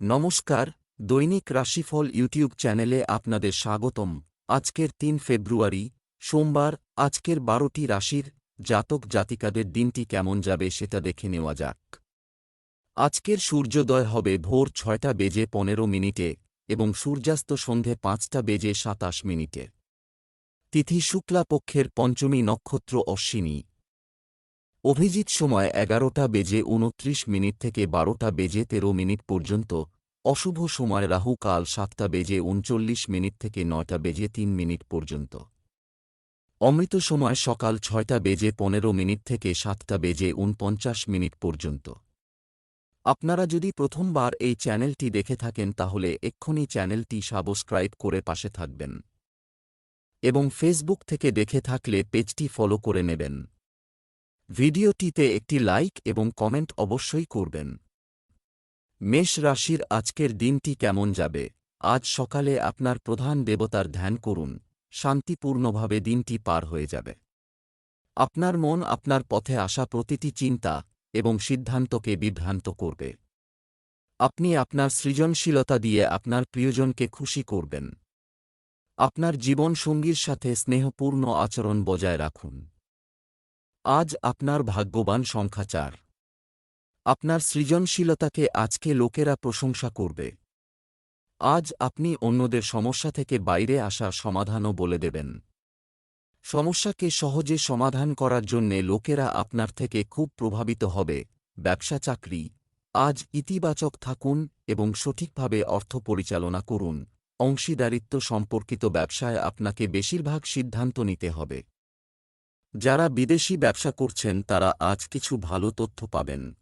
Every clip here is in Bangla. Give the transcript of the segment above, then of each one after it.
নমস্কার, দৈনিক রাশিফল ইউটিউব চ্যানেলে আপনাদের স্বাগতম। আজকের তিন ফেব্রুয়ারি, সোমবার, আজকের বারোটি রাশির জাতক জাতিকাদের দিনটি কেমন যাবে সেটা দেখে নেওয়া যাক। আজকের সূর্যোদয় হবে ভোর ছয়টা বেজে পনেরো মিনিটে এবং সূর্যাস্ত সন্ধে পাঁচটা বেজে সাতাশ মিনিটে। তিথি শুক্লাপক্ষের পঞ্চমী নক্ষত্র অশ্বিনী। অভিজিৎ সময় এগারোটা বেজে উনত্রিশ মিনিট থেকে বারোটা বেজে তেরো মিনিট পর্যন্ত। অশুভ সময় রাহু কাল সাতটা বেজে উনচল্লিশ মিনিট থেকে নয়টা বেজে তিন মিনিট পর্যন্ত। অমৃত সময় সকাল ছয়টা বেজে পনেরো মিনিট থেকে সাতটা বেজে উনপঞ্চাশ মিনিট পর্যন্ত। আপনারা যদি প্রথমবার এই চ্যানেলটি দেখে থাকেন তাহলে এক্ষুনি চ্যানেলটি সাবস্ক্রাইব করে পাশে থাকবেন। এবং ফেসবুক থেকে দেখে থাকলে পেজটি ফলো করে নেবেন। ভিডিওটিতে একটি লাইক এবং কমেন্ট অবশ্যই করবেন। মেষ রাশির আজকের দিনটি কেমন যাবে? আজ সকালে আপনার প্রধান দেবতার ধ্যান করুন। শান্তিপূর্ণভাবে দিনটি পার হয়ে যাবে। আপনার মন আপনার পথে আসা প্রতিটি চিন্তা এবং সিদ্ধান্তকে বিভ্রান্ত করবে। আপনি আপনার সৃজনশীলতা দিয়ে আপনার প্রিয়জনকে খুশি করবেন। আপনার জীবন সঙ্গীর সাথে স্নেহপূর্ণ আচরণ বজায় রাখুন। আজ আপনার ভাগ্যবান সংখ্যা চার। আপনার সৃজনশীলতাকে আজকে লোকেরা প্রশংসা করবে। আজ আপনি অন্যদের সমস্যা থেকে বাইরে আসার সমাধানও বলে দেবেন। সমস্যাকে সহজে সমাধান করার জন্যে লোকেরা আপনার থেকে খুব প্রভাবিত হবে। ব্যবসা চাকরি। আজ ইতিবাচক থাকুন এবং সঠিকভাবে অর্থ পরিচালনা করুন। অংশীদারিত্ব সম্পর্কিত ব্যবসায় আপনাকে বেশিরভাগ সিদ্ধান্ত নিতে হবে। যারা বিদেশি ব্যবসা করছেন, তারা আজ কিছু ভালো তথ্য পাবেন।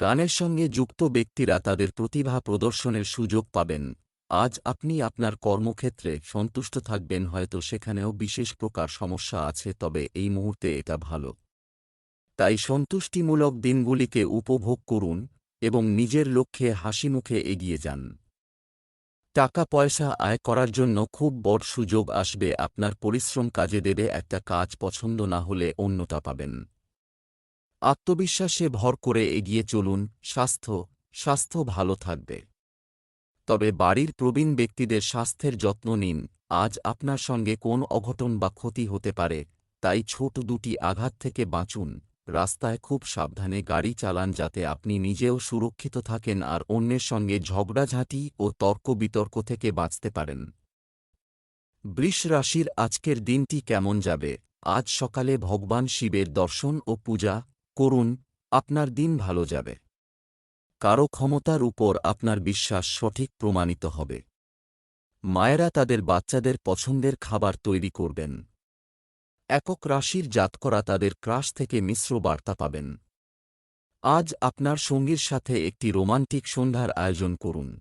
গানের সঙ্গে যুক্ত ব্যক্তিরা তাদের প্রতিভা প্রদর্শনের সুযোগ পাবেন। আজ আপনি আপনার কর্মক্ষেত্রে সন্তুষ্ট থাকবেন, হয়তো সেখানেও বিশেষ প্রকার সমস্যা আছে, তবে এই মুহূর্তে এটা ভালো। তাই সন্তুষ্টিমূলক দিনগুলিকে উপভোগ করুন এবং নিজের লক্ষ্যে হাসিমুখে এগিয়ে যান। টাকা পয়সা আয় করার জন্য খুব বড় সুযোগ আসবে, আপনার পরিশ্রম কাজে দেবে, একটা কাজ পছন্দ না হলে অন্যটা পাবেন। আত্মবিশ্বাসে ভর করে এগিয়ে চলুন, স্বাস্থ্য স্বাস্থ্য ভালো থাকবে। তবে বাড়ির প্রবীণ ব্যক্তিদের স্বাস্থ্যের যত্ন নিন, আজ আপনার সঙ্গে কোন অঘটন বা ক্ষতি হতে পারে, তাই ছোট দুটি আঘাত থেকে বাঁচুন। রাস্তায় খুব সাবধানে গাড়ি চালান যাতে আপনি নিজেও সুরক্ষিত থাকেন আর অন্যের সঙ্গে ঝগড়াঝাঁটি ও তর্ক বিতর্ক থেকে বাঁচতে পারেন। বৃষ রাশির আজকের দিনটি কেমন যাবে? আজ সকালে ভগবান শিবের দর্শন ও পূজা করুন, আপনার দিন ভালো যাবে। কারও ক্ষমতার উপর আপনার বিশ্বাস সঠিক প্রমাণিত হবে। মায়েরা তাদের বাচ্চাদের পছন্দের খাবার তৈরি করবেন। একক রাশির জাতকরা তাদের ক্রাশ থেকে মিশ্র বার্তা পাবেন। আজ আপনার সঙ্গীর সাথে একটি রোমান্টিক সন্ধ্যার আয়োজন করুন।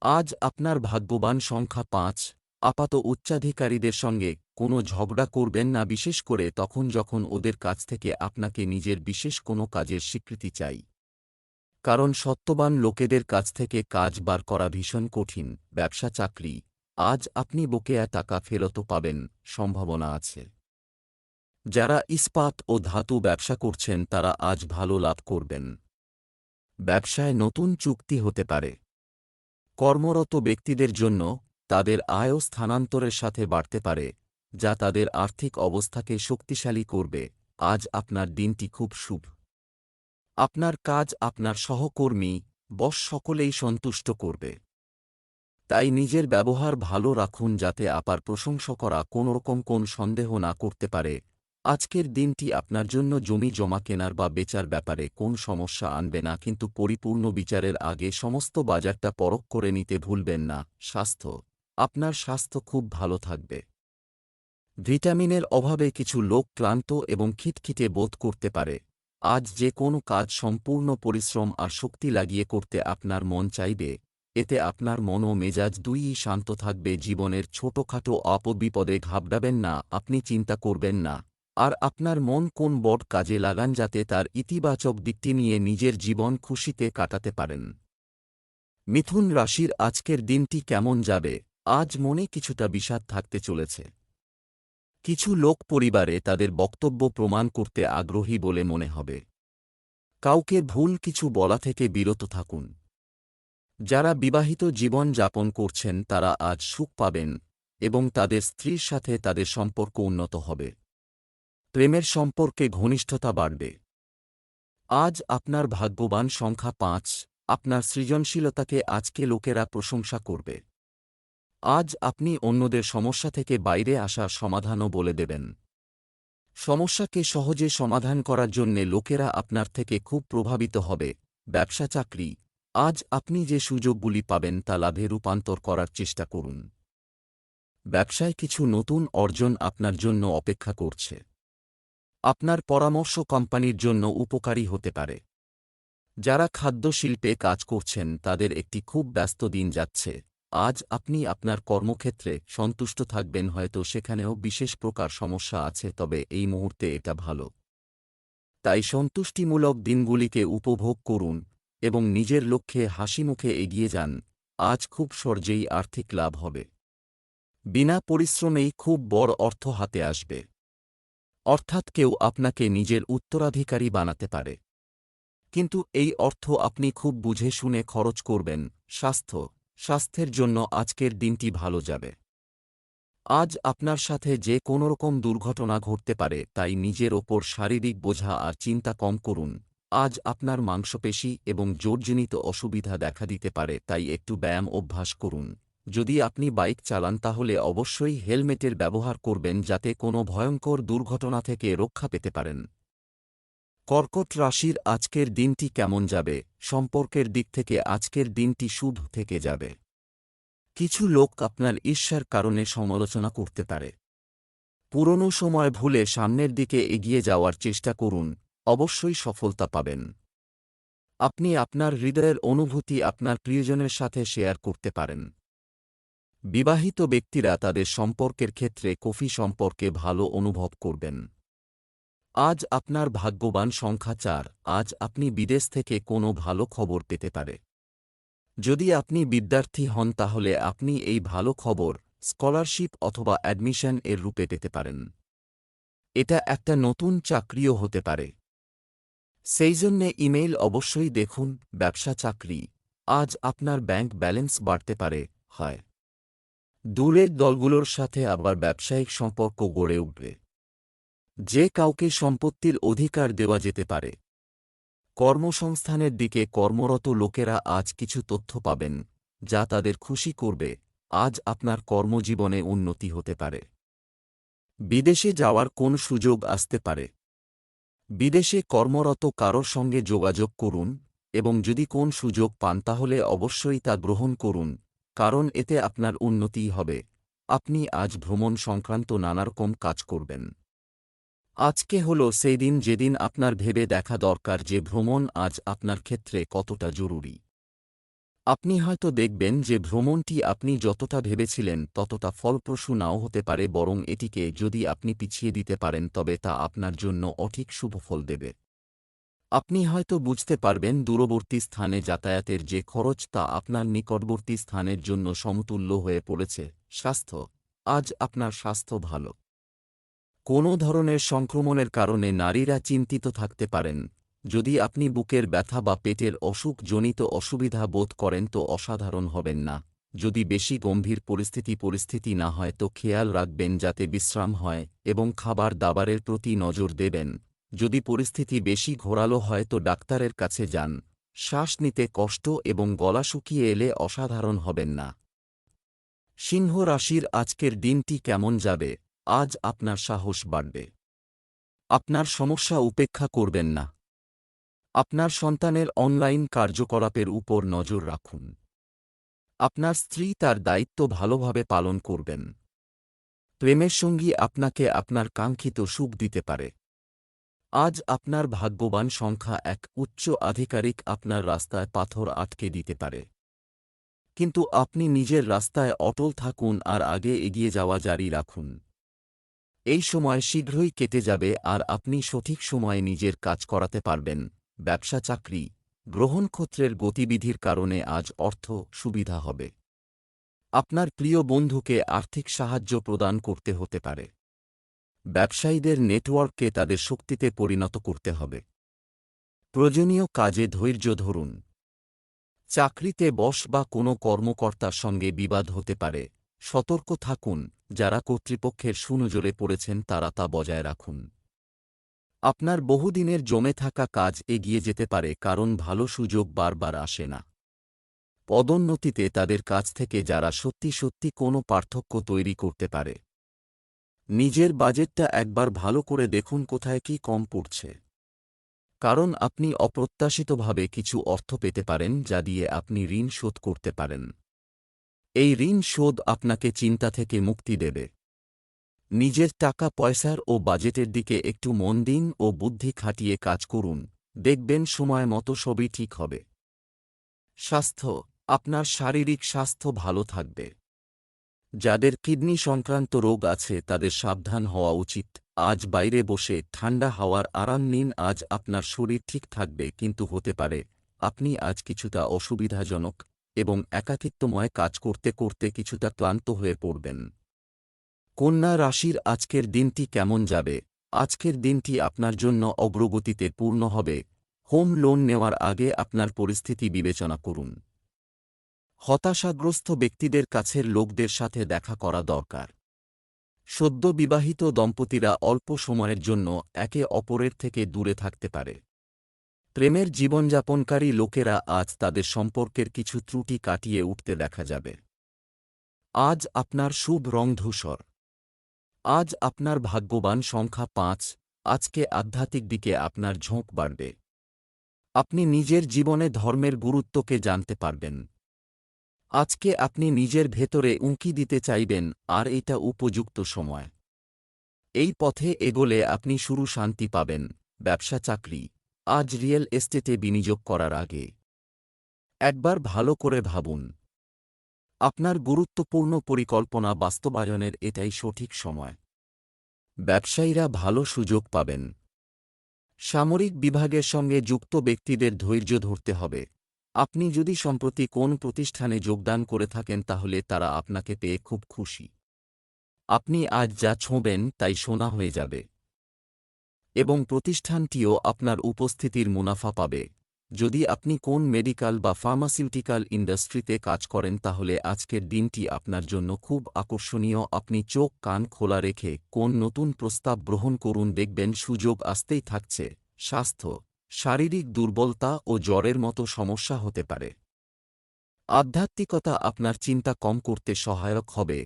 আজ আপনার ভাগ্যবান সংখ্যা পাঁচ, আপাত উচ্চাধিকারীদের সঙ্গে কোনো ঝগড়া করবেন না, বিশেষ করে তখন যখন ওদের কাছ থেকে আপনাকে নিজের বিশেষ কোনো কাজের স্বীকৃতি চাই। কারণ সত্যবান লোকেদের কাছ থেকে কাজ বার করা ভীষণ কঠিন, ব্যবসা চাকরি আজ আপনি বকেয়া টাকা ফেরতও পাবেন, সম্ভাবনা আছে। যারা ইস্পাত ও ধাতু ব্যবসা করছেন, তারা আজ ভালো লাভ করবেন। ব্যবসায় নতুন চুক্তি হতে পারে। কর্মরত ব্যক্তিদের জন্য তাদের আয়ও স্থানান্তরের সাথে বাড়তে পারে, যা তাদের আর্থিক অবস্থাকে শক্তিশালী করবে। আজ আপনার দিনটি খুব শুভ। আপনার কাজ আপনার সহকর্মী, বস সকলেই সন্তুষ্ট করবে। তাই নিজের ব্যবহার ভালো রাখুন যাতে আপার প্রশংসা করা কোনোরকম কোন সন্দেহ না করতে পারে। আজকের দিনটি আপনার জন্য জমি জমা কেনার বা বেচার ব্যাপারে কোন সমস্যা আনবে না কিন্তু পরিপূর্ণ বিচারের আগে সমস্ত বাজারটা পরখ করে নিতে ভুলবেন না। স্বাস্থ্য। আপনার স্বাস্থ্য খুব ভালো থাকবে। ভিটামিনের অভাবে কিছু লোক ক্লান্ত এবং খিটখিটে বোধ করতে পারে। আজ যে কোনো কাজ সম্পূর্ণ পরিশ্রম আর শক্তি লাগিয়ে করতে আপনার মন চাইবে। এতে আপনার মন ও মেজাজ দুইই শান্ত থাকবে, জীবনের ছোটখাটো অপবিপদে ঘাবড়াবেন না, আপনি চিন্তা করবেন না। আর আপনার মন কোন বট কাজে লাগান যাতে তার ইতিবাচক দিকটি নিয়ে নিজের জীবন খুশিতে কাটাতে পারেন। মিথুন রাশির আজকের দিনটি কেমন যাবে? আজ মনে কিছুটা বিষাদ থাকতে চলেছে। কিছু লোক পরিবারে তাদের বক্তব্য প্রমাণ করতে আগ্রহী বলে মনে হবে। কাউকে ভুল কিছু বলা থেকে বিরত থাকুন। যারা বিবাহিত জীবন যাপন করছেন তারা আজ সুখ পাবেন এবং তাদের স্ত্রীর সাথে তাদের সম্পর্ক উন্নত হবে। প্রেমের সম্পর্কে ঘনিষ্ঠতা বাড়বে। আজ আপনার ভাগ্যবান সংখ্যা পাঁচ, আপনার সৃজনশীলতাকে আজকে লোকেরা প্রশংসা করবে। আজ আপনি অন্যদের সমস্যা থেকে বাইরে আসার সমাধানও বলে দেবেন। সমস্যাকে সহজে সমাধান করার জন্যে লোকেরা আপনার থেকে খুব প্রভাবিত হবে, ব্যবসা চাকরি আজ আপনি যে সুযোগগুলি পাবেন তা লাভে রূপান্তর করার চেষ্টা করুন। ব্যবসায় কিছু নতুন অর্জন আপনার জন্য অপেক্ষা করছে। আপনার পরামর্শ কোম্পানির জন্য উপকারী হতে পারে। যারা খাদ্য শিল্পে কাজ করছেন, তাদের একটি খুব ব্যস্ত দিন যাচ্ছে। আজ আপনি আপনার কর্মক্ষেত্রে সন্তুষ্ট থাকবেন, হয়তো সেখানেও বিশেষ প্রকার সমস্যা আছে, তবে এই মুহূর্তে এটা ভালো। তাই সন্তুষ্টিমূলক দিনগুলিকে উপভোগ করুন। এবং নিজের লক্ষ্যে হাসিমুখে এগিয়ে যান। আজ খুব সহজেই আর্থিক লাভ হবে। বিনা পরিশ্রমেই খুব বড় অর্থ হাতে আসবে। অর্থাৎ কেউ আপনাকে নিজের উত্তরাধিকারী বানাতে পারে। কিন্তু এই অর্থ আপনি খুব বুঝে শুনে খরচ করবেন। স্বাস্থ্য, স্বাস্থ্যের জন্য আজকের দিনটি ভালো যাবে। আজ আপনার সাথে যে কোনোরকম দুর্ঘটনা ঘটতে পারে তাই নিজের ওপর শারীরিক বোঝা আর চিন্তা কম করুন। আজ আপনার মাংসপেশি এবং জোরজনিত অসুবিধা দেখা দিতে পারে, তাই একটু ব্যায়াম অভ্যাস করুন। যদি আপনি বাইক চালান, তাহলে অবশ্যই হেলমেটের ব্যবহার করবেন, যাতে কোনো ভয়ঙ্কর দুর্ঘটনা থেকে রক্ষা পেতে পারেন। কর্কট রাশির আজকের দিনটি কেমন যাবে? সম্পর্কের দিক থেকে আজকের দিনটি শুভ থেকে যাবে। কিছু লোক আপনার ঈর্ষার কারণে সমালোচনা করতে পারে। পুরনো সময় ভুলে সামনের দিকে এগিয়ে যাওয়ার চেষ্টা করুন। অবশ্যই সফলতা পাবেন। আপনি আপনার হৃদয়ের অনুভূতি আপনার প্রিয়জনের সাথে শেয়ার করতে পারেন। বিবাহিত ব্যক্তিরা তাদের সম্পর্কের ক্ষেত্রে কফি সম্পর্কে ভালো অনুভব করবেন। আজ আপনার ভাগ্যবান সংখ্যা চার, আজ আপনি বিদেশ থেকে কোনো ভালো খবর পেতে পারে। যদি আপনি বিদ্যার্থী হন তাহলে আপনি এই ভালো খবর, স্কলারশিপ অথবা অ্যাডমিশন এর রূপে পেতে পারেন। এটা একটা নতুন চাকরিও হতে পারে। সেই জন্যে ইমেইল অবশ্যই দেখুন, ব্যবসা চাকরি। আজ আপনার ব্যাংক ব্যালেন্স বাড়তে পারে, হয়। দূরের দলগুলোর সাথে আবার ব্যবসায়িক সম্পর্ক গড়ে উঠবে। যে কাউকে সম্পত্তির অধিকার দেওয়া যেতে পারে। কর্মসংস্থানের দিকে কর্মরত লোকেরা আজ কিছু তথ্য পাবেন, যা তাদের খুশি করবে। আজ আপনার কর্মজীবনে উন্নতি হতে পারে। বিদেশে যাওয়ার কোন সুযোগ আসতে পারে। বিদেশে কর্মরত কারোর সঙ্গে যোগাযোগ করুন, এবং যদি কোন সুযোগ পান তাহলে অবশ্যই তা গ্রহণ করুন, কারণ এতে আপনার উন্নতি হবে। আপনি আজ ভ্রমণ সংক্রান্ত নানারকম কাজ করবেন। আজকে হল সেই দিন যেদিন আপনার ভেবে দেখা দরকার যে ভ্রমণ আজ আপনার ক্ষেত্রে কতটা জরুরি। আপনি হয়তো দেখবেন যে ভ্রমণটি আপনি যতটা ভেবেছিলেন ততটা ফলপ্রসূ নাও হতে পারে বরং এটিকে যদি আপনি পিছিয়ে দিতে পারেন তবে তা আপনার জন্য অঠিক শুভ ফল দেবে। আপনি হয়তো বুঝতে পারবেন দূরবর্তী স্থানে যাতায়াতের যে খরচ তা আপনার নিকটবর্তী স্থানের জন্য সমতুল্য হয়ে পড়েছে। স্বাস্থ্য। আজ আপনার স্বাস্থ্য ভালো। কোনো ধরনের সংক্রমণের কারণে নারীরা চিন্তিত থাকতে পারেন। যদি আপনি বুকের ব্যথা বা পেটের অসুখ জনিত অসুবিধা বোধ করেন তো অসাধারণ হবেন না। যদি বেশি গম্ভীর পরিস্থিতি পরিস্থিতি না হয় তো খেয়াল রাখবেন যাতে বিশ্রাম হয় এবং খাবার দাবারের প্রতি নজর দেবেন। যদি পরিস্থিতি বেশি ঘোরালো হয় তো ডাক্তারের কাছে যান। শ্বাস নিতে কষ্ট এবং গলা শুকিয়ে এলে অসাধারণ হবেন না। সিংহ রাশির আজকের দিনটি কেমন যাবে? আজ আপনার সাহস বাড়বে। আপনার সমস্যা উপেক্ষা করবেন না। আপনার সন্তানের অনলাইন কার্যকলাপের উপর নজর রাখুন। আপনার স্ত্রী তার দায়িত্ব ভালোভাবে পালন করবেন। প্রেমের সঙ্গী আপনাকে আপনার কাঙ্ক্ষিত সুখ দিতে পারে। আজ আপনার ভাগ্যবান সংখ্যা এক উচ্চ আধিকারিক আপনার রাস্তায় পাথর আটকে দিতে পারে। কিন্তু আপনি নিজের রাস্তায় অটল থাকুন আর আগে এগিয়ে যাওয়া জারি রাখুন। এই সময় শীঘ্রই কেটে যাবে আর আপনি সঠিক সময়ে নিজের কাজ করাতে পারবেন। ব্যবসা চাকরি গ্রহণক্ষত্রের গতিবিধির কারণে আজ অর্থ সুবিধা হবে। আপনার প্রিয় বন্ধুকে আর্থিক সাহায্য প্রদান করতে হতে পারে। ব্যবসায়ীদের নেটওয়ার্ককে তাদের শক্তিতে পরিণত করতে হবে। প্রয়োজনীয় কাজে ধৈর্য ধরুন। চাকরিতে বস বা কোনো কর্মকর্তার সঙ্গে বিবাদ হতে পারে। সতর্ক থাকুন, যারা কর্তৃপক্ষের সুনজরে পড়েছেন তারা তা বজায় রাখুন। আপনার বহুদিনের জমে থাকা কাজ এগিয়ে যেতে পারে, কারণ ভালো সুযোগ বারবার আসে না। পদোন্নতিতে তাদের কাছ থেকে যারা সত্যি সত্যি কোনো পার্থক্য তৈরি করতে পারে। নিজের বাজেটটা একবার ভালো করে দেখুন কোথায় কি কম পড়ছে। কারণ আপনি অপ্রত্যাশিতভাবে কিছু অর্থ পেতে পারেন যা দিয়ে আপনি ঋণ শোধ করতে পারেন। এই ঋণ শোধ আপনাকে চিন্তা থেকে মুক্তি দেবে। নিজের টাকা পয়সার ও বাজেটের দিকে একটু মন দিন ও বুদ্ধি খাটিয়ে কাজ করুন, দেখবেন সময় মতো সবই ঠিক হবে। স্বাস্থ্য, আপনার শারীরিক স্বাস্থ্য ভালো থাকবে। যাদের কিডনি সংক্রান্ত রোগ আছে তাদের সাবধান হওয়া উচিত। আজ বাইরে বসে ঠান্ডা হাওয়ার আরাম নিন, আজ আপনার শরীর ঠিক থাকবে কিন্তু হতে পারে, আপনি আজ কিছুটা অসুবিধাজনক এবং একাকিত্বময় কাজ করতে করতে কিছুটা ক্লান্ত হয়ে পড়বেন। কন্যা রাশির আজকের দিনটি কেমন যাবে? আজকের দিনটি আপনার জন্য অগ্রগতিতে পূর্ণ হবে। হোম লোন নেওয়ার আগে আপনার পরিস্থিতি বিবেচনা করুন। হতাশাগ্রস্ত ব্যক্তিদের কাছের লোকদের সাথে দেখা করা দরকার। সদ্য বিবাহিত দম্পতিরা অল্প সময়ের জন্য একে অপরের থেকে দূরে থাকতে পারে। প্রেমের জীবনযাপনকারী লোকেরা আজ তাদের সম্পর্কের কিছু ত্রুটি কাটিয়ে উঠতে দেখা যাবে। আজ আপনার শুভ রং ধূসর। আজ আপনার ভাগ্যবান সংখ্যা পাঁচ, আজকে আধ্যাত্মিক দিকে আপনার ঝোঁক বাড়বে। আপনি নিজের জীবনে ধর্মের গুরুত্বকে জানতে পারবেন। আজকে আপনি নিজের ভেতরে উঁকি দিতে চাইবেন, আর এটা উপযুক্ত সময়। এই পথে এগোলে আপনি শুরু শান্তি পাবেন, ব্যবসা, চাকরি, আজ রিয়েল এস্টেটে বিনিয়োগ করার আগে। একবার ভালো করে ভাবুন আপনার গুরুত্বপূর্ণ পরিকল্পনা বাস্তবায়নের এটাই সঠিক সময়। ব্যবসায়ীরা ভালো সুযোগ পাবেন। সামরিক বিভাগের সঙ্গে যুক্ত ব্যক্তিদের ধৈর্য ধরতে হবে। আপনি যদি সম্প্রতি কোন প্রতিষ্ঠানে যোগদান করে থাকেন তাহলে তারা আপনাকে পেয়ে খুব খুশি। আপনি আজ যা ছোঁবেন তাই সোনা হয়ে যাবে। এবং প্রতিষ্ঠানটিও আপনার উপস্থিতির মুনাফা পাবে। যদি আপনি কোন মেডিকেল বা ফার্মাসিউটিক্যাল ইন্ডাস্ট্রিতে কাজ করেন, তাহলে আজকের দিনটি আপনার জন্য খুব আকর্ষণীয়। আপনি চোখ, কান খোলা রেখে কোন নতুন প্রস্তাব গ্রহণ করুন, দেখবেন সুযোগ আসতেই থাকছে। স্বাস্থ্য, শারীরিক দুর্বলতা ও জ্বরের মতো সমস্যা হতে পারে। আধ্যাত্মিকতা আপনার চিন্তা কম করতে সহায়ক হবে।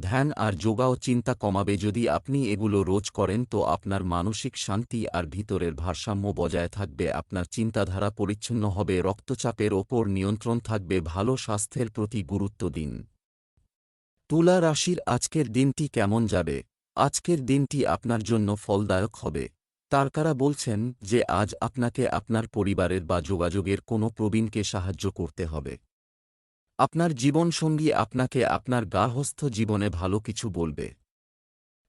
ধ্যান আর যোগাও চিন্তা কমাবে। যদি আপনি এগুলো রোজ করেন, তো আপনার মানসিক শান্তি আর ভিতরের ভারসাম্য বজায় থাকবে। আপনার চিন্তাধারা পরিচ্ছন্ন হবে, রক্তচাপের ওপর নিয়ন্ত্রণ থাকবে। ভালো স্বাস্থ্যের প্রতি গুরুত্ব দিন। তুলা রাশির আজকের দিনটি কেমন যাবে? আজকের দিনটি আপনার জন্য ফলদায়ক হবে। তারকারা বলছেন যে, আজ আপনাকে আপনার পরিবারের বা যোগাযোগের কোনো প্রবীণকে সাহায্য করতে হবে। আপনার জীবনসঙ্গী আপনাকে আপনার গার্হস্থ জীবনে ভালো কিছু বলবে।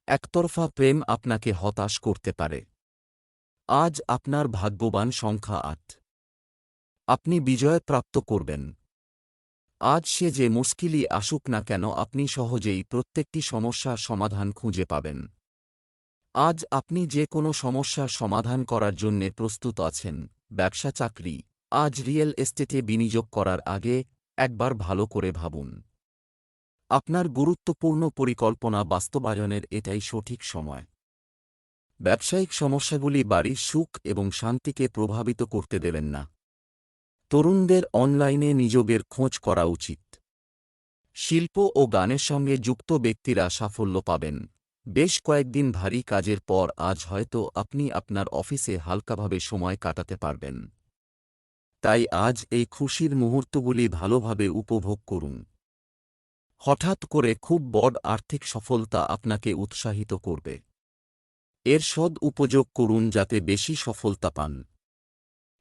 একতরফা প্রেম আপনাকে হতাশ করতে পারে। আজ আপনার ভাগ্যবান সংখ্যা আট। আপনি বিজয় প্রাপ্ত করবেন। আজ সে যে মুশকিলই আসুক না কেন আপনি সহজেই প্রত্যেকটি সমস্যার সমাধান খুঁজে পাবেন। আজ আপনি যে কোনো সমস্যার সমাধান করার জন্যে প্রস্তুত আছেন। ব্যবসা চাকরি। আজ রিয়েল এস্টেটে বিনিয়োগ করার আগে একবার ভালো করে ভাবুন। আপনার গুরুত্বপূর্ণ পরিকল্পনা বাস্তবায়নের এটাই সঠিক সময়। ব্যবসায়িক সমস্যাগুলি বাড়ির সুখ এবং শান্তিকে প্রভাবিত করতে দেবেন না। তরুণদের অনলাইনে নিযোগের খোঁজ করা উচিত। শিল্প ও গানের সঙ্গে যুক্ত ব্যক্তিরা সাফল্য পাবেন। বেশ কয়েকদিন ভারী কাজের পর আজ হয়তো আপনি আপনার অফিসে হালকাভাবে সময় কাটাতে পারবেন। তাই আজ এই খুশির মুহূর্তগুলি ভালোভাবে উপভোগ করুন। হঠাৎ করে খুব বড় আর্থিক সফলতা আপনাকে উৎসাহিত করবে। এর সদ উপযোগ করুন যাতে বেশি সফলতা পান।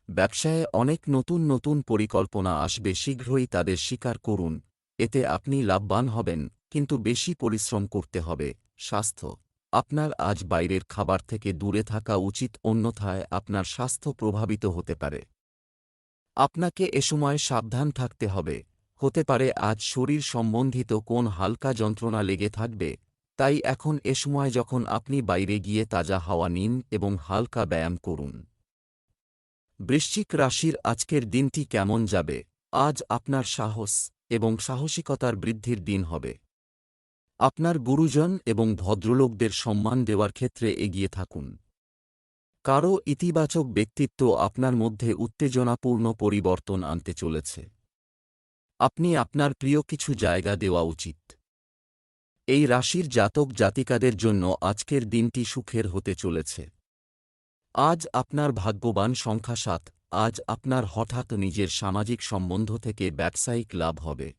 ব্যবসায়ে অনেক নতুন নতুন পরিকল্পনা আসবে শীঘ্রই তাদের স্বীকার করুন। এতে আপনি লাভবান হবেন, কিন্তু বেশি পরিশ্রম করতে হবে। স্বাস্থ্য। আপনার আজ বাইরের খাবার থেকে দূরে থাকা উচিত, অন্যথায় আপনার স্বাস্থ্য প্রভাবিত হতে পারে। আপনাকে এ সময় সাবধান থাকতে হবে। হতে পারে আজ শরীর সম্বন্ধিত কোন হালকা যন্ত্রণা লেগে থাকবে, তাই এখন এ সময় যখন আপনি বাইরে গিয়ে তাজা হাওয়া নিন এবং হালকা ব্যায়াম করুন। বৃশ্চিক রাশির আজকের দিনটি কেমন যাবে? আজ আপনার সাহস এবং সাহসিকতার বৃদ্ধির দিন হবে। আপনার গুরুজন এবং ভদ্রলোকদের সম্মান দেওয়ার ক্ষেত্রে এগিয়ে থাকুন। কারও ইতিবাচক ব্যক্তিত্ব আপনার মধ্যে উত্তেজনাপূর্ণ পরিবর্তন আনতে চলেছে। আপনি আপনার প্রিয় কিছু জায়গা দেওয়া উচিত। এই রাশির জাতক জাতিকাদের জন্য আজকের দিনটি সুখের হতে চলেছে। আজ আপনার ভাগ্যবান সংখ্যা সাত, আজ আপনার হঠাৎ নিজের সামাজিক সম্বন্ধ থেকে ব্যবসায়িক লাভ হবে।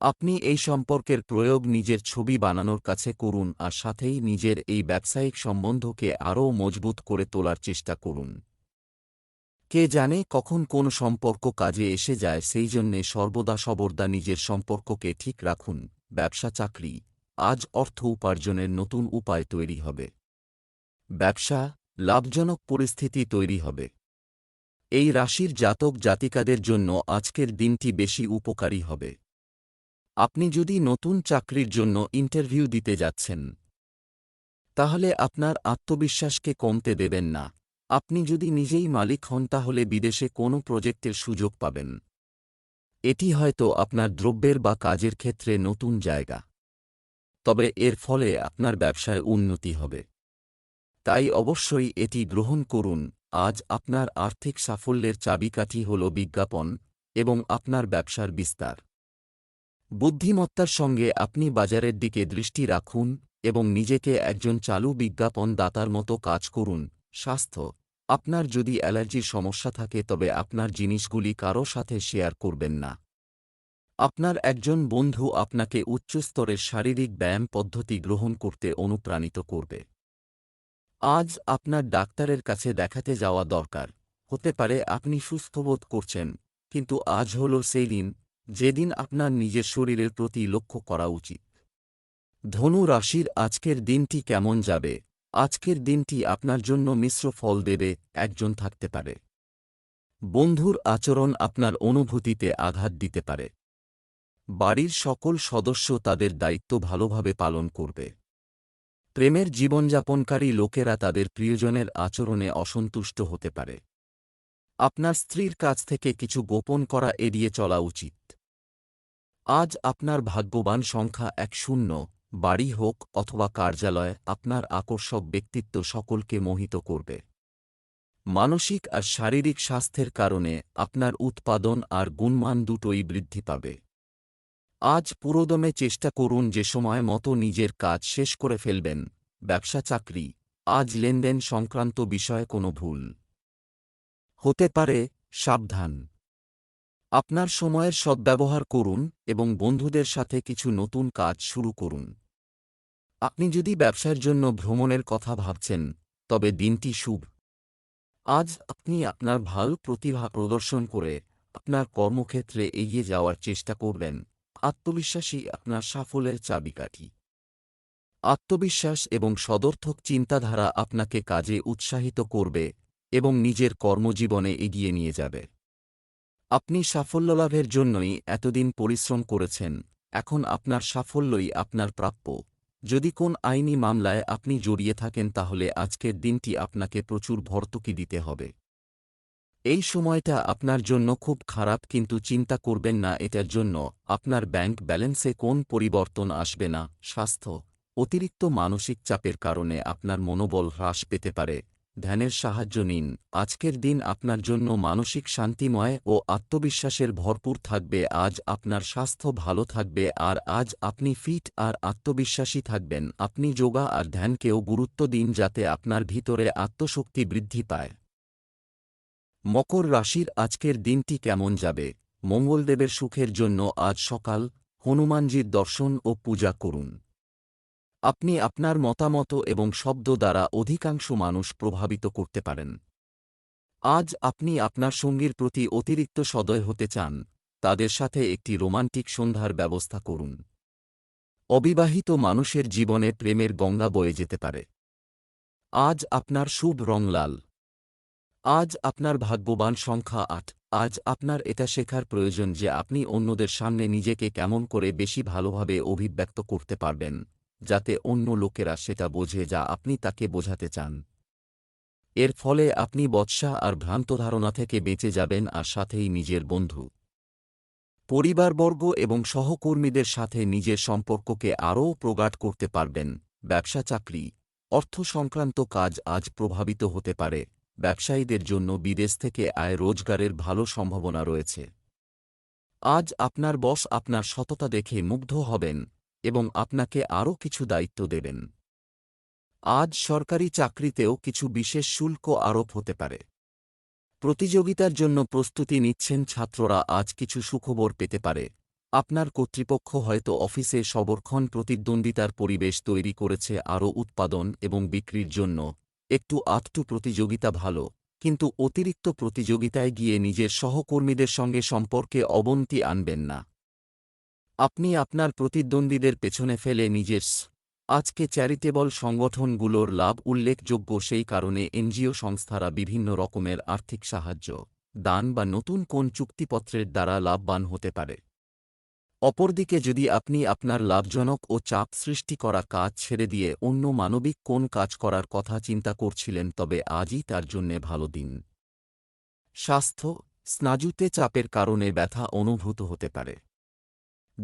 আপনি এই সম্পর্কের প্রয়োগ নিজের ছবি বানানোর কাছে করুন আর সাথেই নিজের এই ব্যবসায়িক সম্বন্ধকে আরও মজবুত করে তোলার চেষ্টা করুন। কে জানে কখন কোন সম্পর্ক কাজে এসে যায় সেই জন্যে সর্বদা সবর্দা নিজের সম্পর্ককে ঠিক রাখুন, ব্যবসা চাকরি, আজ অর্থ উপার্জনের নতুন উপায় তৈরি হবে। ব্যবসা, লাভজনক পরিস্থিতি তৈরি হবে। এই রাশির জাতক জাতিকাদের জন্য আজকের দিনটি বেশি উপকারী হবে। আপনি যদি নতুন চাকরির জন্য ইন্টারভিউ দিতে যাচ্ছেন, তাহলে আপনার আত্মবিশ্বাসকে কমতে দেবেন না। আপনি যদি নিজেই মালিক হন, তাহলে বিদেশে কোনো প্রজেক্টের সুযোগ পাবেন। এটি হয়তো আপনার দ্রব্যের বা কাজের ক্ষেত্রে নতুন জায়গা। তবে এর ফলে আপনার ব্যবসায় উন্নতি হবে। তাই অবশ্যই এটি গ্রহণ করুন। আজ আপনার আর্থিক সাফল্যের চাবিকাঠি হল বিজ্ঞাপন এবং আপনার ব্যবসার বিস্তার। বুদ্ধিমত্তার সঙ্গে আপনি বাজারের দিকে দৃষ্টি রাখুন এবং নিজেকে একজন চালু বিজ্ঞাপন দাতার মতো কাজ করুন। স্বাস্থ্য। আপনার যদি অ্যালার্জির সমস্যা থাকে তবে আপনার জিনিসগুলি কারও সাথে শেয়ার করবেন না। আপনার একজন বন্ধু আপনাকে উচ্চস্তরের শারীরিক ব্যায়াম পদ্ধতি গ্রহণ করতে অনুপ্রাণিত করবে। আজ আপনার ডাক্তারের কাছে দেখাতে যাওয়া দরকার। হতে পারে আপনি সুস্থবোধ করছেন, কিন্তু আজ হল সেই দিন যেদিন আপনার নিজের শরীরের প্রতি লক্ষ্য করা উচিত। ধনু রাশির আজকের দিনটি কেমন যাবে? আজকের দিনটি আপনার জন্য মিশ্র ফল দেবে, একজন থাকতে পারে। বন্ধুর আচরণ আপনার অনুভূতিতে আঘাত দিতে পারে। বাড়ির সকল সদস্য তাদের দায়িত্ব ভালোভাবে পালন করবে। প্রেমের জীবনযাপনকারী লোকেরা তাদের প্রিয়জনের আচরণে অসন্তুষ্ট হতে পারে। আপনার স্ত্রীর কাছ থেকে কিছু গোপন করা এড়িয়ে চলা উচিত। আজ আপনার ভাগ্যবান সংখ্যা এক শূন্য, বাড়ি হোক অথবা কার্যালয়, আপনার আকর্ষক ব্যক্তিত্ব সকলকে মোহিত করবে। মানসিক আর শারীরিক স্বাস্থ্যের কারণে আপনার উৎপাদন আর গুণমান দুটোই বৃদ্ধি পাবে। আজ পুরোদমে চেষ্টা করুন যে সময় মতো নিজের কাজ শেষ করে ফেলবেন, ব্যবসা, চাকরি, আজ লেনদেন সংক্রান্ত বিষয়ে কোনো ভুল। হতে পারে, সাবধান। আপনার সময়ের সদ্ব্যবহার করুন এবং বন্ধুদের সাথে কিছু নতুন কাজ শুরু করুন। আপনি যদি ব্যবসার জন্য ভ্রমণের কথা ভাবছেন, তবে দিনটি শুভ। আজ আপনি আপনার ভালো প্রতিভা প্রদর্শন করে আপনার কর্মক্ষেত্রে এগিয়ে যাওয়ার চেষ্টা করবেন। আত্মবিশ্বাসী আপনার সাফল্যের চাবিকাঠি। আত্মবিশ্বাস এবং সদর্থক চিন্তাধারা আপনাকে কাজে উৎসাহিত করবে এবং নিজের কর্মজীবনে এগিয়ে নিয়ে যাবে। আপনি সাফল্য লাভের জন্যই এতদিন পরিশ্রম করেছেন, এখন আপনার সাফল্যই আপনার প্রাপ্য। যদি কোন আইনি মামলায় আপনি জড়িয়ে থাকেন তাহলে আজকের দিনটি আপনাকে প্রচুর ভর্তুকি দিতে হবে। এই সময়টা আপনার জন্য খুব খারাপ কিন্তু চিন্তা করবেন না, এটার জন্য আপনার ব্যাংক ব্যালেন্সে কোন পরিবর্তন আসবে না, স্বাস্থ্য অতিরিক্ত মানসিক চাপের কারণে আপনার মনোবল হ্রাস পেতে পারে। ধ্যানের সাহায্য নিন। আজকের দিন আপনার জন্য মানসিক শান্তিময় ও আত্মবিশ্বাসের ভরপুর থাকবে। আজ আপনার স্বাস্থ্য ভালো থাকবে আর আজ আপনি ফিট আর আত্মবিশ্বাসী থাকবেন। আপনি যোগা আর ধ্যানকেও গুরুত্ব দিন যাতে আপনার ভিতরে আত্মশক্তি বৃদ্ধি পায়। মকর রাশির আজকের দিনটি কেমন যাবে? মঙ্গলদেবের সুখের জন্য আজ সকাল হনুমানজির দর্শন ও পূজা করুন। আপনি আপনার মতামত এবং শব্দ দ্বারা অধিকাংশ মানুষ প্রভাবিত করতে পারেন। আজ আপনি আপনার সঙ্গীর প্রতি অতিরিক্ত সদয় হতে চান, তাদের সাথে একটি রোমান্টিক সন্ধ্যার ব্যবস্থা করুন। অবিবাহিত মানুষের জীবনে প্রেমের গঙ্গা বয়ে যেতে পারে। আজ আপনার শুভ রং লাল। আজ আপনার ভাগ্যবান সংখ্যা আট। আজ আপনার এটা শেখার প্রয়োজন যে আপনি অন্যদের সামনে নিজেকে কেমন করে বেশি ভালোভাবে অভিব্যক্ত করতে পারবেন। যাতে অন্য লোকেরা সেটা বোঝে যা আপনি তাকে বোঝাতে চান। এর ফলে আপনি বৎসা আর ভ্রান্ত ধারণা থেকে বেঁচে যাবেন আর সাথেই নিজের বন্ধু। পরিবারবর্গ এবং সহকর্মীদের সাথে নিজের সম্পর্ককে আরও প্রগাঢ় করতে পারবেন। ব্যবসা চাকরি, অর্থ সংক্রান্ত কাজ আজ প্রভাবিত হতে পারে। ব্যবসায়ীদের জন্য বিদেশ থেকে আয় রোজগারের ভালো সম্ভাবনা রয়েছে। আজ আপনার বস আপনার সততা দেখে মুগ্ধ হবেন। এবং আপনাকে আরও কিছু দায়িত্ব দেবেন। আজ সরকারি চাকরিতেও কিছু বিশেষ শুল্ক আরোপ হতে পারে। প্রতিযোগিতার জন্য প্রস্তুতি নিচ্ছেন ছাত্ররা আজ কিছু সুখবর পেতে পারে। আপনার কর্তৃপক্ষ হয়তো অফিসে সবরক্ষণ প্রতিদ্বন্দ্বিতার পরিবেশ তৈরি করেছে আরও উৎপাদন এবং বিক্রির জন্য। একটু আধটু প্রতিযোগিতা ভালো, কিন্তু অতিরিক্ত প্রতিযোগিতায় গিয়ে নিজের সহকর্মীদের সঙ্গে সম্পর্কে অবনতি আনবেন না। আপনি আপনার প্রতিদ্বন্দ্বীদের পেছনে ফেলে নিজের আজকে চ্যারিটেবল সংগঠনগুলোর লাভ উল্লেখযোগ্য সেই কারণে এনজিও সংস্থারা বিভিন্ন রকমের আর্থিক সাহায্য, দান বা নতুন কোন চুক্তিপত্রের দ্বারা লাভবান হতে পারে। অপরদিকে যদি আপনি আপনার লাভজনক ও চাপ সৃষ্টি করা কাজ ছেড়ে দিয়ে অন্য মানবিক কোন কাজ করার কথা চিন্তা করছিলেন তবে আজই তার জন্যে ভালো দিন। স্বাস্থ্য স্নাজুতে চাপের কারণে ব্যথা অনুভূত হতে পারে।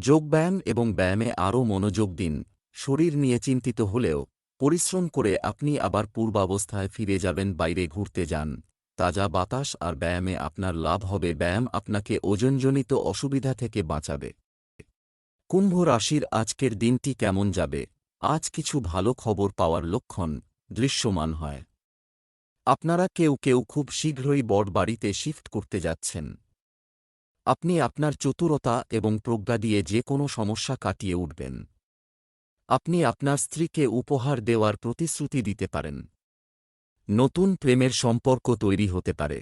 যোগব্যায়াম এবং ব্যায়ামে আরও মনোযোগ দিন। শরীর নিয়ে চিন্তিত হলেও পরিশ্রম করে আপনি আবার পূর্বাবস্থায় ফিরে যাবেন, বাইরে ঘুরতে যান। তাজা বাতাস আর ব্যায়ামে আপনার লাভ হবে। ব্যায়াম আপনাকে ওজনজনিত অসুবিধা থেকে বাঁচাবে। কুম্ভ রাশির আজকের দিনটি কেমন যাবে? আজ কিছু ভালো খবর পাওয়ার লক্ষণ দৃশ্যমান হয়। আপনারা কেউ কেউ খুব শীঘ্রই বড় বাড়িতে শিফট করতে যাচ্ছেন। আপনি আপনার চতুরতা এবং প্রজ্ঞা দিয়ে যে কোনো সমস্যা কাটিয়ে উঠবেন। আপনি আপনার স্ত্রীকে উপহার দেওয়ার প্রতিশ্রুতি দিতে পারেন। নতুন প্রেমের সম্পর্ক তৈরি হতে পারে।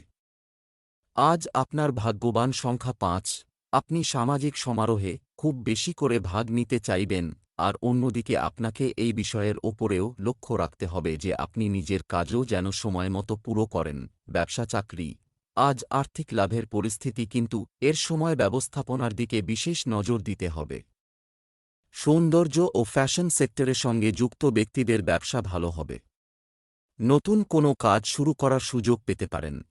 আজ আপনার ভাগ্যবান সংখ্যা পাঁচ। আপনি সামাজিক সমারোহে খুব বেশি করে ভাগ নিতে চাইবেন, আর অন্যদিকে আপনাকে এই বিষয়ের ওপরেও লক্ষ্য রাখতে হবে যে আপনি নিজের কাজও যেন সময়মতো পুরো করেন। ব্যবসা চাকরি আজ আর্থিক লাভের পরিস্থিতি কিন্তু এর সময় ব্যবস্থাপনার দিকে বিশেষ নজর দিতে হবে। সৌন্দর্য ও ফ্যাশন সেক্টরের সঙ্গে যুক্ত ব্যক্তিদের ব্যবসা ভালো হবে। নতুন কোনো কাজ শুরু করার সুযোগ পেতে পারেন।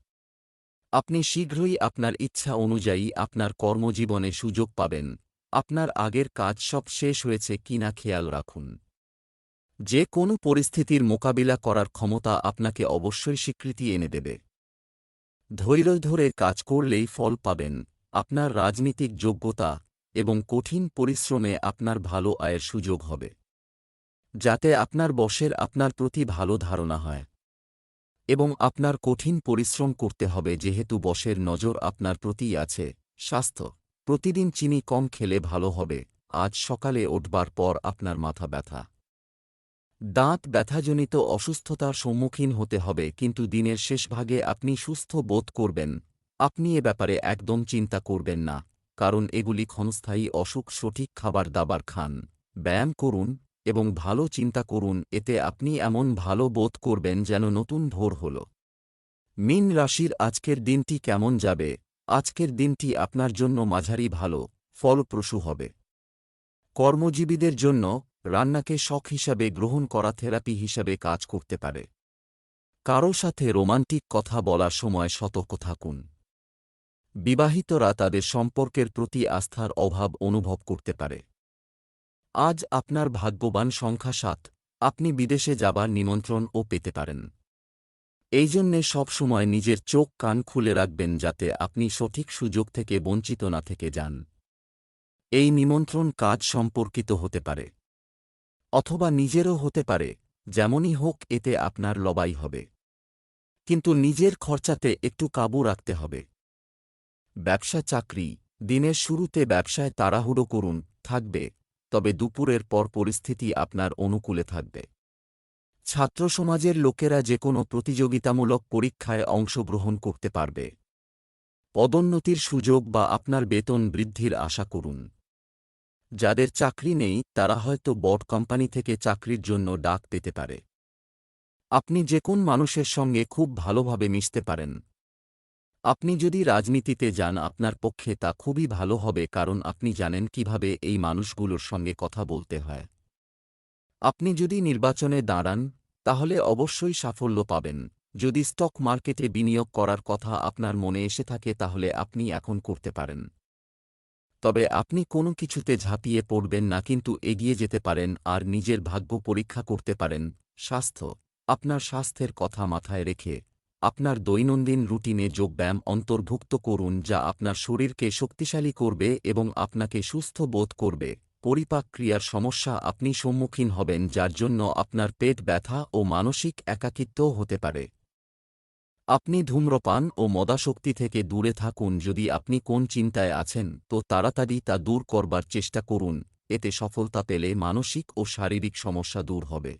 আপনি শীঘ্রই আপনার ইচ্ছা অনুযায়ী আপনার কর্মজীবনে সুযোগ পাবেন। আপনার আগের কাজ সব শেষ হয়েছে কিনা খেয়াল রাখুন। যে কোনো পরিস্থিতির মোকাবিলা করার ক্ষমতা আপনাকে অবশ্যই স্বীকৃতি এনে দেবে। ধৈর্য ধরে কাজ করলেই ফল পাবেন। আপনার রাজনীতিক যোগ্যতা এবং কঠিন পরিশ্রমে আপনার ভালো আয়ের সুযোগ হবে। যাতে আপনার বসের আপনার প্রতি ভালো ধারণা হয়। এবং আপনার কঠিন পরিশ্রম করতে হবে যেহেতু বসের নজর আপনার প্রতিই আছে। স্বাস্থ্য, প্রতিদিন চিনি কম খেলে ভালো হবে। আজ সকালে উঠবার পর আপনার মাথা ব্যথা। দাঁত ব্যথাজনিত অসুস্থতার সম্মুখীন হতে হবে, কিন্তু দিনের শেষভাগে আপনি সুস্থ বোধ করবেন। আপনি এ ব্যাপারে একদম চিন্তা করবেন না, কারণ এগুলি ক্ষণস্থায়ী অসুখ, সঠিক খাবার দাবার খান। ব্যায়াম করুন এবং ভালো চিন্তা করুন, এতে আপনি এমন ভালো বোধ করবেন যেন নতুন ভোর হল। মিন রাশির আজকের দিনটি কেমন যাবে? আজকের দিনটি আপনার জন্য মাঝারি ভালো, ফলপ্রসূ হবে। কর্মজীবীদের জন্য রান্নাকে শখ হিসাবে গ্রহণ করা থেরাপি হিসাবে কাজ করতে পারে। কারও সাথে রোমান্টিক কথা বলার সময় সতর্ক থাকুন। বিবাহিতরা তাদের সম্পর্কের প্রতি আস্থার অভাব অনুভব করতে পারে। আজ আপনার ভাগ্যবান সংখ্যা সাত, আপনি বিদেশে যাবার নিমন্ত্রণ ও পেতে পারেন। এই জন্যে সবসময় নিজের চোখ কান খুলে রাখবেন যাতে আপনি সঠিক সুযোগ থেকে বঞ্চিত না থেকে যান। এই নিমন্ত্রণ কাজ সম্পর্কিত হতে পারে। অথবা নিজেরও হতে পারে, যেমনই হোক এতে আপনার লবাই হবে। কিন্তু নিজের খরচাতে একটু কাবু রাখতে হবে। ব্যবসা চাকরি, দিনের শুরুতে ব্যবসায় তাড়াহুড়ো করুন, থাকবে, তবে দুপুরের পর পরিস্থিতি আপনার অনুকূলে থাকবে। ছাত্র সমাজের লোকেরা যে কোনো প্রতিযোগিতামূলক পরীক্ষায় অংশগ্রহণ করতে পারবে। পদোন্নতির সুযোগ বা আপনার বেতন বৃদ্ধির আশা করুন। যাদের চাকরি নেই, তারা হয়তো বড় কোম্পানি থেকে চাকরির জন্য ডাক পেতে পারে। আপনি যে কোন মানুষের সঙ্গে খুব ভালোভাবে মিশতে পারেন। আপনি যদি রাজনীতিতে যান, আপনার পক্ষে তা খুবই ভালো হবে, কারণ আপনি জানেন কীভাবে এই মানুষগুলোর সঙ্গে কথা বলতে হয়। আপনি যদি নির্বাচনে দাঁড়ান, তাহলে অবশ্যই সাফল্য পাবেন। যদি স্টক মার্কেটে বিনিয়োগ করার কথা আপনার মনে এসে থাকে, তাহলে আপনি এখন করতে পারেন। তবে আপনি কোনো কিছুতে ঝাঁপিয়ে পড়বেন না, কিন্তু এগিয়ে যেতে পারেন আর নিজের ভাগ্য পরীক্ষা করতে পারেন। স্বাস্থ্য। আপনার স্বাস্থ্যের কথা মাথায় রেখে আপনার দৈনন্দিন রুটিনে যোগব্যায়াম অন্তর্ভুক্ত করুন, যা আপনার শরীরকে শক্তিশালী করবে এবং আপনাকে সুস্থ বোধ করবে। পরিপাক ক্রিয়ার সমস্যা আপনি সম্মুখীন হবেন, যার জন্য আপনার পেট ব্যথা ও মানসিক একাকিত্বও হতে পারে। আপনি ধূম্রপান ও মদাশক্তি থেকে দূরে থাকুন যদি আপনি কোন চিন্তায় আছেন, তো তাড়াতাড়ি তা দূর করবার চেষ্টা করুন, এতে সফলতা পেলে মানসিক ও শারীরিক সমস্যা দূর হবে।